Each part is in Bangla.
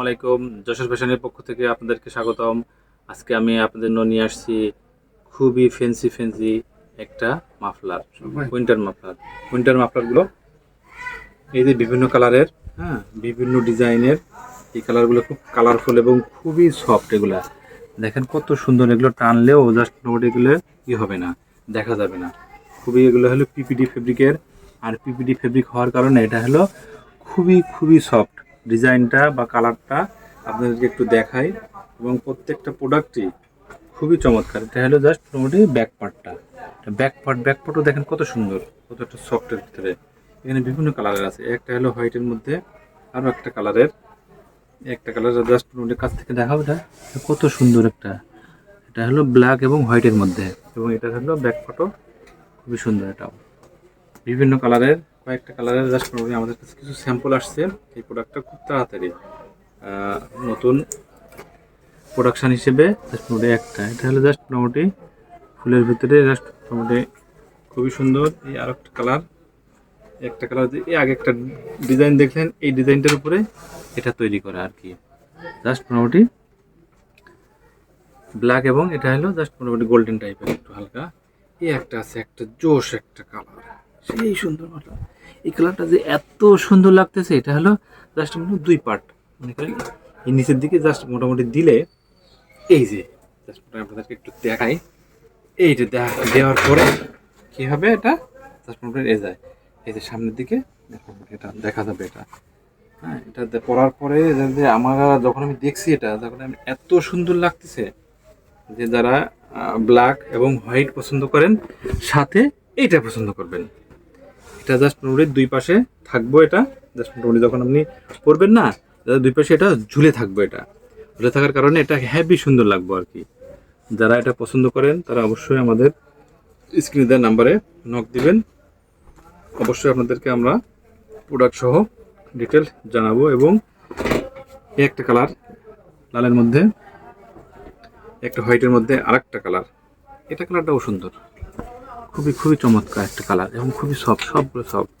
আসসালামু আলাইকুম। যশোর ফ্যাশনের পক্ষ থেকে আপনাদেরকে স্বাগতম। আজকে আমি আপনাদের জন্য নিয়ে আসছি খুবই ফেন্সি ফেন্সি একটা মাফলার উইন্টার মাফলার। উইন্টার মাফলারগুলো এই যে বিভিন্ন কালারের হ্যাঁ বিভিন্ন ডিজাইনের এই কালারগুলো খুব কালারফুল এবং খুবই সফট এগুলা। দেখেন কত সুন্দর এগুলো টানলেও জাস্ট নোট এগুলো ই হবে না দেখা যাবে না। খুবই এগুলো হলো পিপিডি ফেব্রিকের আর পিপিডি ফেব্রিক হওয়ার কারণে এটা হলো খুবই খুবই সফট ডিজাইনটা বা কালারটা আপনাদেরকে একটু দেখাই এবং প্রত্যেকটা প্রোডাক্টই খুবই চমৎকার। এটা হলো জাস্ট মোটামুটি ব্যাক পার্টটা ব্যাক পার্ট ব্যাক পার্টও দেখেন কত সুন্দর, কত একটা সফটের ভিতরে। এখানে বিভিন্ন কালারের আছে। একটা হলো হোয়াইটের মধ্যে আরও একটা কালারের। একটা কালার জাস্ট মোটামুটি কাছ থেকে এটা। এটা কত সুন্দর একটা। এটা হলো ব্ল্যাক এবং হোয়াইটের মধ্যে। এবং এটা হলো ব্যাক পার্টও খুবই সুন্দর এটাও। বিভিন্ন কালারের কয়েকটা কালারের জাস্ট মোটামুটি আমাদের কাছে কিছু স্যাম্পল আসছে। এই প্রোডাক্টটা খুব তাড়াতাড়ি নতুন প্রোডাকশান হিসেবে জাস্ট মোটামুটি একটা। এটা হলো জাস্ট মোটামুটি ফুলের ভিতরে জাস্ট মোটামুটি খুবই সুন্দর। এই আর একটা কালার একটা কালার এই আগে একটা ডিজাইন দেখলেন, এই ডিজাইনটার উপরে এটা তৈরি করা আর কি। জাস্ট মোটামুটি ব্ল্যাক এবং এটা হলো জাস্ট মোটামুটি গোল্ডেন টাইপের একটু হালকা। এই একটা আছে, একটা জোশ একটা কালার সেই সুন্দর কালার এই কালারটা যে এত সুন্দর লাগতেছে, এটা হলো জাস্ট মানে দুই পার্ট মনে করেন, এই নিচের দিকে জাস্ট মোটামুটি দিলে, এই যে জাস্ট আপনাদেরকে একটু দেখাই। এইটা দেখা, দেওয়ার পরে কি হবে এটা? জাস্ট মোটামুটি এ যায় এই যে সামনের দিকে এটা দেখা যাবে এটা। হ্যাঁ এটা পরার পরে যে আমার যখন আমি দেখছি এটা, তখন আমি এত সুন্দর লাগতেছে যে যারা ব্ল্যাক এবং হোয়াইট পছন্দ করেন, সাথে এইটা পছন্দ করবেন। এটা জাস্ট মোটামুটি দুই পাশে থাকব এটা। জাস্ট মোটামুটি যখন আপনি পরবেন না দুই পাশে এটা ঝুলে থাকবে এটা। ঝুলে থাকার কারণে এটা হ্যাভি সুন্দর লাগবে আর কি। যারা এটা পছন্দ করেন, তারা অবশ্যই আমাদের স্ক্রিনে দেওয়ার নাম্বারে নক দিবেন। অবশ্যই আপনাদেরকে আমরা প্রোডাক্ট সহ ডিটেল জানাব এবং একটা কালার লালের মধ্যে, একটা হোয়াইটের মধ্যে আরেকটা কালার এটা কালারটাও সুন্দর। খুবই খুবই চমৎকার একটা কালার এবং খুবই সফট সবগুলো সফট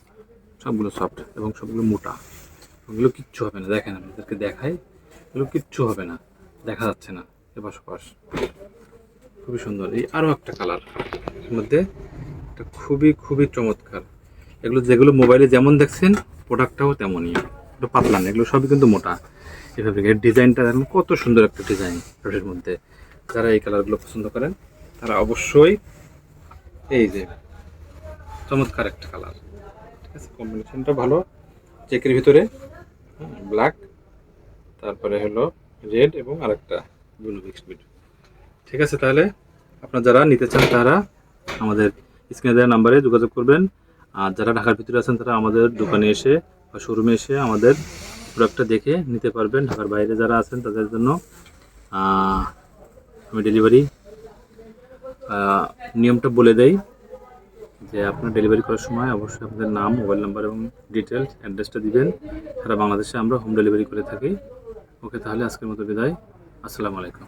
সবগুলো সফট এবং সবগুলো মোটা। ওগুলো কিচ্ছু হবে না, দেখেন আপনাদেরকে দেখাই, এগুলো কিচ্ছু হবে না, দেখা যাচ্ছে না এপাশ ওপাশ। খুবই সুন্দর, এই আরও একটা কালারের মধ্যে এটা খুবই খুবই চমৎকার। এগুলো যেগুলো মোবাইলে যেমন দেখছেন প্রোডাক্টটাও তেমনই। একটু পাতলা না, এগুলো সবই কিন্তু মোটা। এভাবে এর ডিজাইনটা দেখুন, কত সুন্দর একটা ডিজাইন, এর মধ্যে। যারা এই কালারগুলো পছন্দ করেন, তারা অবশ্যই এই যে, চমৎকার একটা কালার ঠিক আছে কম্বিনেশনটা ভালো। চেকের ভিতরে ব্ল্যাক তারপরে হলো রেড এবং আরেকটা ব্লু মিক্সড বিট ঠিক আছে, তাহলে আপনারা যারা নিতে চান, তারা আমাদের স্ক্রিনে দেওয়া নাম্বারে যোগাযোগ করবেন। আর যারা ঢাকার ভিতরে আছেন, তারা আমাদের দোকানে এসে বা শোরুমে এসে আমাদের প্রোডাক্টটা দেখে নিতে পারবেন। ঢাকার বাইরে যারা আছেন, তাদের জন্য আমি ডেলিভারি নিয়মটা বলে দেয় যে আপনার ডেলিভারি করার সময় অবশ্যই আপনাদের নাম মোবাইল নাম্বার এবং ডিটেলস অ্যাড্রেসটা দিবেন। সারা বাংলাদেশে আমরা হোম ডেলিভারি করে থাকি। ওকে তাহলে আজকের মতো বিদায়। আসসালামু আলাইকুম।